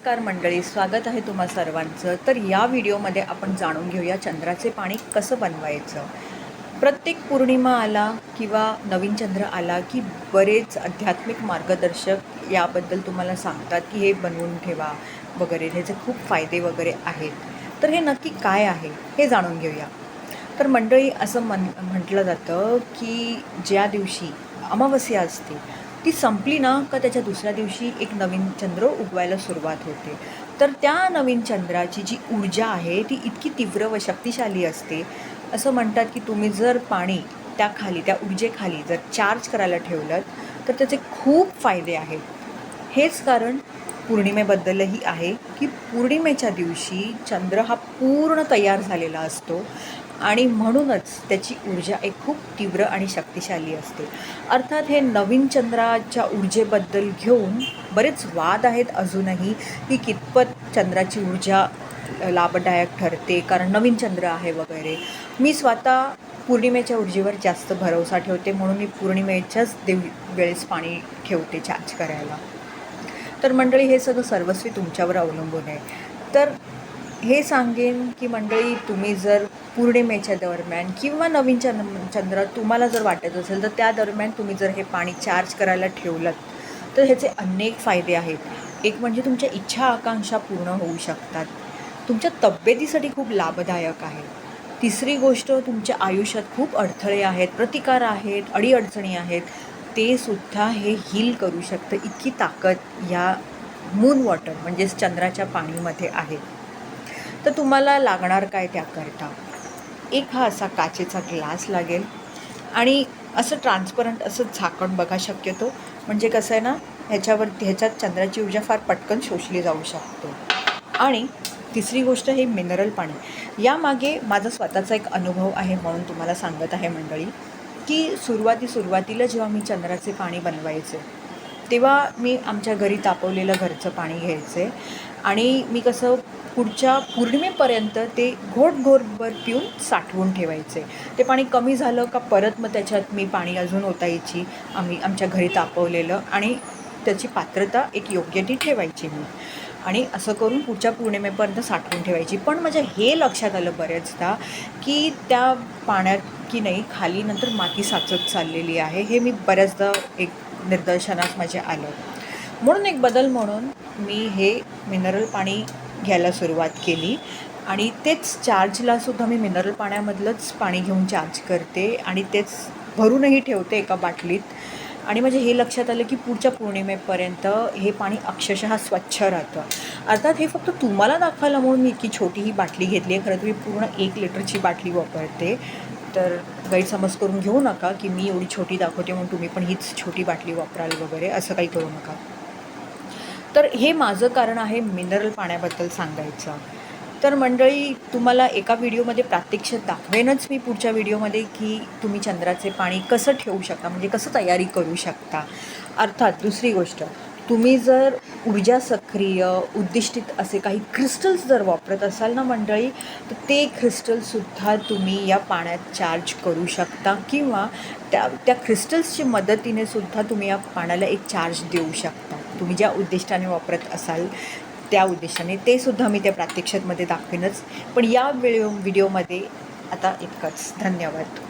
नमस्कार मंडळी स्वागत आहे तुम्हा सर्वांचं. तर या व्हिडिओमध्ये आपण जाणून घेऊया चंद्राचे पाणी कसं बनवायचं. प्रत्येक पौर्णिमा आला किंवा नवीन चंद्र आला की बरेच आध्यात्मिक मार्गदर्शक याबद्दल तुम्हाला सांगतात की हे बनवून ठेवा वगैरे. ह्याचे खूप फायदे वगैरे आहेत. तर हे नक्की काय आहे हे जाणून घेऊया. तर मंडळी असं म्हण म्हटलं जातं की ज्या दिवशी अमावस्या असते ती संपली ना का त्याच्या दुसऱ्या दिवशी एक नवीन चंद्र उगवायला सुरुवात होते. तर त्या नवीन चंद्राची जी ऊर्जा आहे ती इतकी तीव्र व शक्तिशाली असते. असं म्हणतात की तुम्ही जर पाणी त्या खाली त्या ऊर्जेखाली जर चार्ज करायला ठेवलं तर त्याचे खूप फायदे आहेत. हेच कारण पौर्णिमेबद्दलही आहे की पौर्णिमेच्या दिवशी चंद्र हा पूर्ण तयार झालेला असतो. आणि म्हणूनच त्याची ऊर्जा एक खूप तीव्र आणि शक्तिशाली असते. अर्थात हे नवीन चंद्राच्या ऊर्जेबद्दल घेऊन बरेच वाद आहेत अजूनही की कितपत चंद्राची ऊर्जा लाभदायक ठरते कारण नवीन चंद्र आहे वगैरे. मी स्वतः पौर्णिमेच्या ऊर्जेवर जास्त भरवसा ठेवते म्हणून मी पौर्णिमेच्याच देव वेळेस पाणी ठेवते चार्ज करायला. तर मंडळी हे सगळं सर्वस्वी तुमच्यावर अवलंबून आहे. तर हे सांगेन की मंडळी तुम्ही जर पौर्णिमेच्या दरम्यान किंवा नवीन चंद्र चंद्र तुम्हाला जर वाटत असेल तर त्या दरम्यान तुम्ही जर हे पाणी चार्ज करायला ठेवलं तर ह्याचे अनेक फायदे आहेत. एक म्हणजे तुमच्या इच्छा आकांक्षा पूर्ण होऊ शकतात. तुमच्या तब्येतीसाठी खूप लाभदायक आहे. तिसरी गोष्ट तुमच्या आयुष्यात खूप अडथळे आहेत प्रतिकार आहेत अडीअडचणी आहेत. ते सुद्धा हे हील करू शकतं. इतकी ताकद या मून वॉटर म्हणजेच चंद्राच्या पाणीमध्ये आहे. तर तुम्हाला लागणार काय त्याकरता एक हा असा काचेचा ग्लास लागेल. आणि असं ट्रान्सपरंट असं झाकण बघा शक्यतो. म्हणजे कसं आहे ना ह्याच्यावर ह्याच्यात चंद्राची ऊर्जा फार पटकन शोषली जाऊ शकते. आणि तिसरी गोष्ट हे मिनरल पाणी. यामागे माझा स्वतःचा एक अनुभव आहे म्हणून तुम्हाला सांगत आहे मंडळी की सुरुवाती सुरुवातीला जेव्हा मी चंद्राचे पाणी बनवायचे तेव्हा मी आमच्या घरी तापवलेलं घरचं पाणी घ्यायचे. आणि मी कसं पुढच्या पौर्णिमेपर्यंत ते घोट घोटभर पिऊन साठवून ठेवायचे. ते पाणी कमी झालं का परत मग त्याच्यात मी पाणी अजून ओतायची आम्ही आमच्या घरी तापवलेलं आणि त्याची पात्रता एक योग्य ती ठेवायची मी. आणि असं करून पुढच्या पौर्णिमेपर्यंत साठवून ठेवायची. पण माझ्या हे लक्षात आलं बऱ्याचदा की त्या पाण्यात की नाही खाली नंतर माती साचत चाललेली आहे हे मी बऱ्याचदा एक निदर्शनास माझ्या आलं. म्हणून एक बदल म्हणून मी हे मिनरल पाणी घ्यायला सुरुवात केली आणि तेच चार्जलासुद्धा मी मिनरल पाण्यामधलंच पाणी घेऊन चार्ज करते आणि तेच भरूनही ठेवते एका बाटलीत. आणि म्हणजे हे लक्षात आलं की पुढच्या पौर्णिमेपर्यंत हे पाणी अक्षरशः स्वच्छ राहतं. अर्थात हे फक्त तुम्हाला दाखवायला म्हणून मी इतकी छोटी ही बाटली घेतली आहे. खरं तर मी पूर्ण एक लिटरची बाटली वापरते. तर गैरसमज करून घेऊ नका की मी एवढी छोटी दाखवते म्हणून तुम्ही पण हीच छोटी बाटली वापराल वगैरे असं काही करू नका. तर हे माझं कारण आहे मिनरल पाण्याबद्दल सांगायचं. तर मंडळी तुम्हाला एका व्हिडिओमध्ये प्रात्यक्षिक दाखवेनच मी पुढच्या व्हिडिओमध्ये की तुम्ही चंद्राचे पाणी कसं ठेवू शकता म्हणजे कसं तयारी करू शकता. अर्थात दुसरी गोष्ट तुम्ही जर ऊर्जा सक्रिय उद्दिष्टित असे काही क्रिस्टल्स जर वापरत असाल ना मंडळी तर ते क्रिस्टल्ससुद्धा तुम्ही या पाण्यात चार्ज करू शकता किंवा त्या त्या क्रिस्टल्सची मदतीने सुद्धा तुम्ही या पाण्याला एक चार्ज देऊ शकता. तुम्ही ज्या उद्दिष्टाने वापरत असाल त्या उद्देशाने. ते सुद्धा मी त्या प्रात्यक्षिकमध्ये दाखवेनच. पण या व्हिडिओ व्हिडिओमध्ये आता इतकंच. धन्यवाद.